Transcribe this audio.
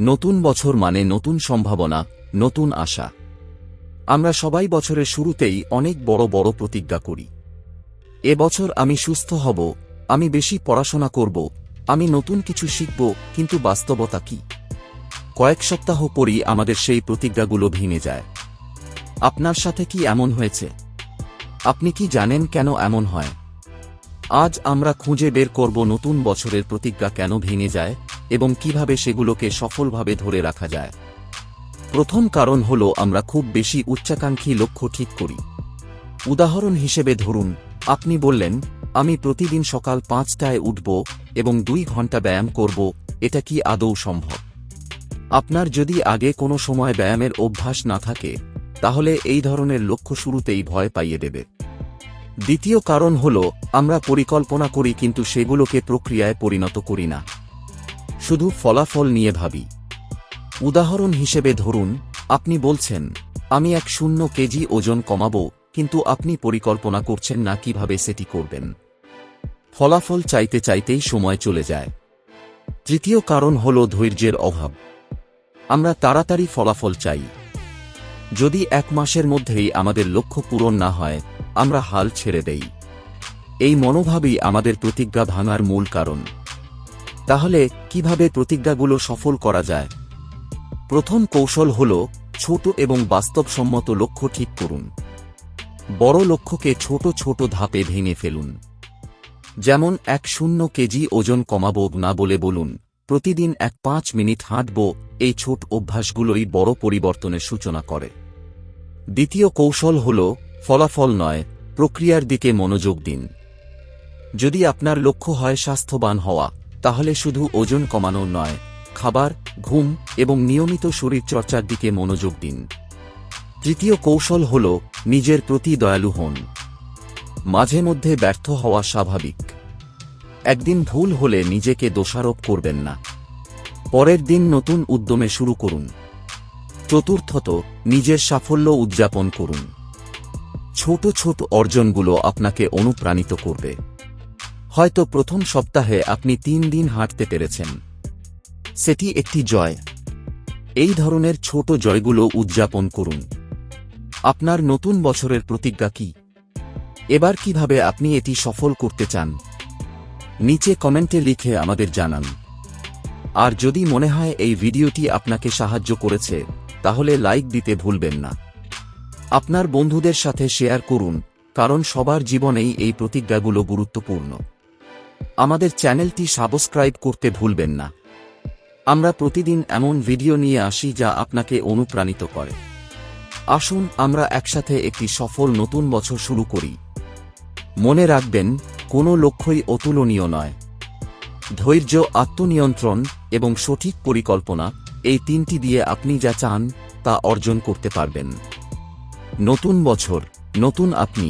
নতুন বছর মানে নতুন সম্ভাবনা, নতুন আশা। আমরা সবাই বছরের শুরুতেই অনেক বড় বড় প্রতিজ্ঞা করি। এবছর আমি সুস্থ হব, আমি বেশি পড়াশোনা করব, আমি নতুন কিছু শিখব, কিন্তু বাস্তবতা কি? কয়েক সপ্তাহ পরই আমাদের সেই প্রতিজ্ঞাগুলো ভেঙে যায়। আপনার সাথে কি এমন হয়েছে? আপনি কি জানেন কেন এমন হয়? আজ আমরা খুঁজে বের করব নতুন বছরের প্রতিজ্ঞা কেন ভেঙে যায়? এবং কীভাবে সেগুলোকে সফলভাবে ধরে রাখা যায়। প্রথম কারণ হল আমরা খুব বেশি উচ্চাকাঙ্ক্ষী লক্ষ্য ঠিক করি। উদাহরণ হিসেবে ধরুন, আপনি বললেন, আমি প্রতিদিন সকাল পাঁচটায় উঠব এবং দুই ঘণ্টা ব্যায়াম করব, এটা কি আদৌ সম্ভব? আপনার যদি আগে কোনো সময় ব্যায়ামের অভ্যাস না থাকে, তাহলে এই ধরনের লক্ষ্য শুরুতেই ভয় পাইয়ে দেবে। দ্বিতীয় কারণ হল, আমরা পরিকল্পনা করি কিন্তু সেগুলোকে প্রক্রিয়ায় পরিণত করি না। শুধু ফলাফল নিয়ে ভাবি। উদাহরণ হিসেবে ধরুন, আপনি বলছেন, আমি এক শূন্য কেজি ওজন কমাবো, কিন্তু আপনি পরিকল্পনা করছেন না কীভাবে সেটি করবেন। ফলাফল চাইতে চাইতেই সময় চলে যায়। তৃতীয় কারণ হল ধৈর্যের অভাব। আমরা তাড়াতাড়ি ফলাফল চাই। যদি এক মাসের মধ্যেই আমাদের লক্ষ্য পূরণ না হয়, আমরা হাল ছেড়ে দেই। এই মনোভাবই আমাদের প্রতিজ্ঞা ভাঙার মূল কারণ। তাহলে, কীভাবে প্রতিজ্ঞাগুলো সফল করা যায়? প্রথম কৌশল হল, ছোট এবং বাস্তবসম্মত লক্ষ্য ঠিক করুন। বড় লক্ষ্যকে ছোট ছোট ধাপে ভেঙে ফেলুন। যেমন, এক শূন্য কেজি ওজন কমাবো না বলে বলুন, প্রতিদিন এক পাঁচ মিনিট হাঁটব, এই ছোট অভ্যাসগুলোই বড় পরিবর্তনের সূচনা করে। দ্বিতীয় কৌশল হল, ফলাফল নয়, প্রক্রিয়ার দিকে মনোযোগ দিন। যদি আপনার লক্ষ্য হয় স্বাস্থ্যবান হওয়া তাহলে শুধু ওজন কমানো নয়, খাবার, ঘুম এবং নিয়মিত শরীরচর্চার দিকে মনোযোগ দিন। তৃতীয় কৌশল হল নিজের প্রতি দয়ালু হন। মাঝে মধ্যে ব্যর্থ হওয়া স্বাভাবিক। একদিন ভুল হলে নিজেকে দোষারোপ করবেন না। পরের দিন নতুন উদ্যমে শুরু করুন। চতুর্থত, নিজের সাফল্য উদযাপন করুন। ছোট ছোট অর্জনগুলো আপনাকে অনুপ্রাণিত করবে। হয়তো প্রথম সপ্তাহে আপনি তিন দিন হাঁটতে পেরেছেন। সেটি একটি জয়। এই ধরনের ছোট জয়গুলো উদযাপন করুন। আপনার নতুন বছরের প্রতিজ্ঞা কি? এবার কীভাবে আপনি এটি সফল করতে চান? নিচে কমেন্টে লিখে আমাদের জানান। আর যদি মনে হয় এই ভিডিওটি আপনাকে সাহায্য করেছে, তাহলে লাইক দিতে ভুলবেন না। আপনার বন্ধুদের সাথে শেয়ার করুন, কারণ সবার জীবনেই এই প্রতিজ্ঞাগুলো গুরুত্বপূর্ণ। আমাদের চ্যানেলটি সাবস্ক্রাইব করতে ভুলবেন না। আমরা প্রতিদিন এমন ভিডিও নিয়ে আসি যা আপনাকে অনুপ্রাণিত করে। আসুন, আমরা একসাথে একটি সফল নতুন বছর শুরু করি। মনে রাখবেন, কোনো লক্ষ্যই অতুলনীয় নয়। ধৈর্য, আত্মনিয়ন্ত্রণ এবং সঠিক পরিকল্পনা, এই তিনটি দিয়ে আপনি যা চান, তা অর্জন করতে পারবেন। নতুন বছর, নতুন আপনি।